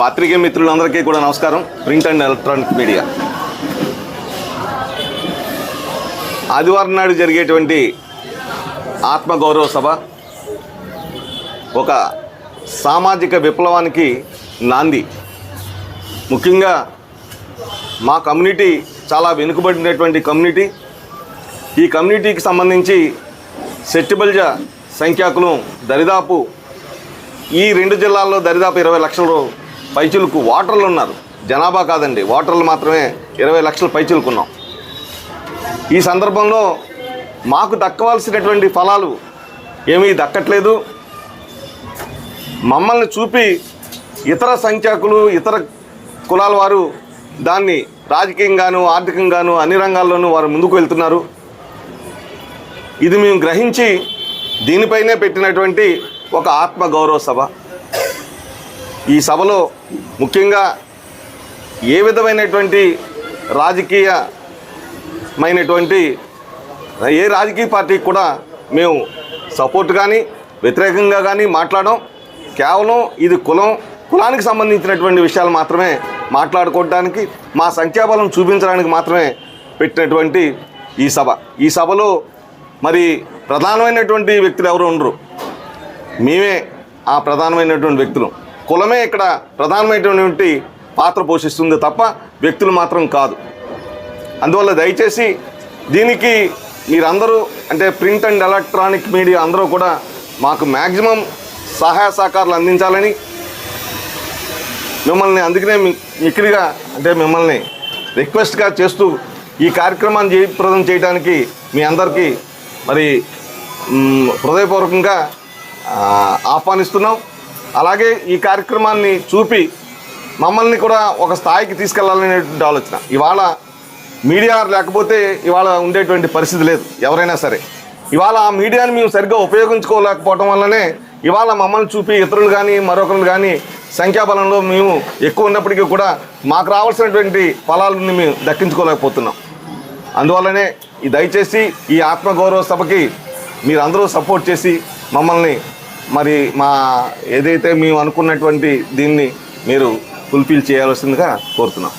పాత్రికే మిత్రులందరికీ కూడా నమస్కారం. Print and electronic media. ఆదివారం నాడు జరిగేటువంటి ఆత్మగౌరవ సభ ఒక సామాజిక విప్లవానికి నాంది. ముఖ్యంగా మా కమ్యూనిటీ చాలా వెనుకబడినటువంటి కమ్యూనిటీ. ఈ కమ్యూనిటీకి సంబంధించి సెట్టిబల్జ సంఖ్యాకులు దరిదాపు ఈ రెండు జిల్లాల్లో దరిదాపు ఇరవై లక్షల పైచులకు ఓటర్లు ఉన్నారు. జనాభా కాదండి. ఓటర్లు మాత్రమే ఇరవై లక్షల పైచులుకున్నాం. ఈ సందర్భంలో మాకు దక్కవలసినటువంటి ఫలాలు ఏమీ దక్కట్లేదు. మమ్మల్ని చూపి ఇతర సంఖ్యాకులు ఇతర కులాల వారు దాన్ని రాజకీయంగాను ఆర్థికంగాను అన్ని రంగాల్లోనూ వారు ముందుకు వెళ్తున్నారు. ఇది మేము గ్రహించి దీనిపైనే పెట్టినటువంటి ఒక ఆత్మ గౌరవ సభ. ఈ సభలో ముఖ్యంగా ఏ విధమైనటువంటి రాజకీయమైనటువంటి ఏ రాజకీయ పార్టీకి కూడా మేము సపోర్ట్ కానీ వ్యతిరేకంగా కానీ మాట్లాడడం కేవలం ఇది కులం కులానికి సంబంధించినటువంటి విషయాలు మాత్రమే మాట్లాడుకోవడానికి మా సంఖ్యాబలం చూపించడానికి మాత్రమే పెట్టినటువంటి ఈ సభ. ఈ సభలో మరి ప్రధానమైనటువంటి వ్యక్తులు ఎవరు ఉండరు. మేమే ఆ ప్రధానమైనటువంటి వ్యక్తులు. కులమే ఇక్కడ ప్రధానమైనటువంటి పాత్ర పోషిస్తుంది తప్ప వ్యక్తులు మాత్రం కాదు. అందువల్ల దయచేసి దీనికి మీరందరూ అంటే ప్రింట్ అండ్ ఎలక్ట్రానిక్ మీడియా అందరూ కూడా మాకు మ్యాక్సిమం సహాయ సహకారాలు అందించాలని మిమ్మల్ని అందుకనే మిక్కిలిగా అంటే మిమ్మల్ని రిక్వెస్ట్గా చేస్తూ ఈ కార్యక్రమాన్ని జయప్రదం చేయడానికి మీ అందరికీ మరి హృదయపూర్వకంగా ఆహ్వానిస్తున్నాం. అలాగే ఈ కార్యక్రమాన్ని చూపి మమ్మల్ని కూడా ఒక స్థాయికి తీసుకెళ్ళాలనేటువంటి ఆలోచన. ఇవాళ మీడియా లేకపోతే ఇవాళ ఉండేటువంటి పరిస్థితి లేదు ఎవరైనా సరే. ఇవాళ ఆ మీడియాని మేము సరిగ్గా ఉపయోగించుకోలేకపోవటం వల్లనే ఇవాళ మమ్మల్ని చూపి ఇతరులు కానీ మరొకరు కానీ సంఖ్యాబలంలో మేము ఎక్కువ ఉన్నప్పటికీ కూడా మాకు రావాల్సినటువంటి ఫలాలను మేము దక్కించుకోలేకపోతున్నాం. అందువల్లనే ఈ దయచేసి ఈ ఆత్మగౌరవ సభకి మీరందరూ సపోర్ట్ చేసి మమ్మల్ని మరి మా ఏదైతే మేము అనుకున్నటువంటి దీన్ని మీరు ఫుల్ఫిల్ చేయాల్సిందిగా కోరుతున్నాం.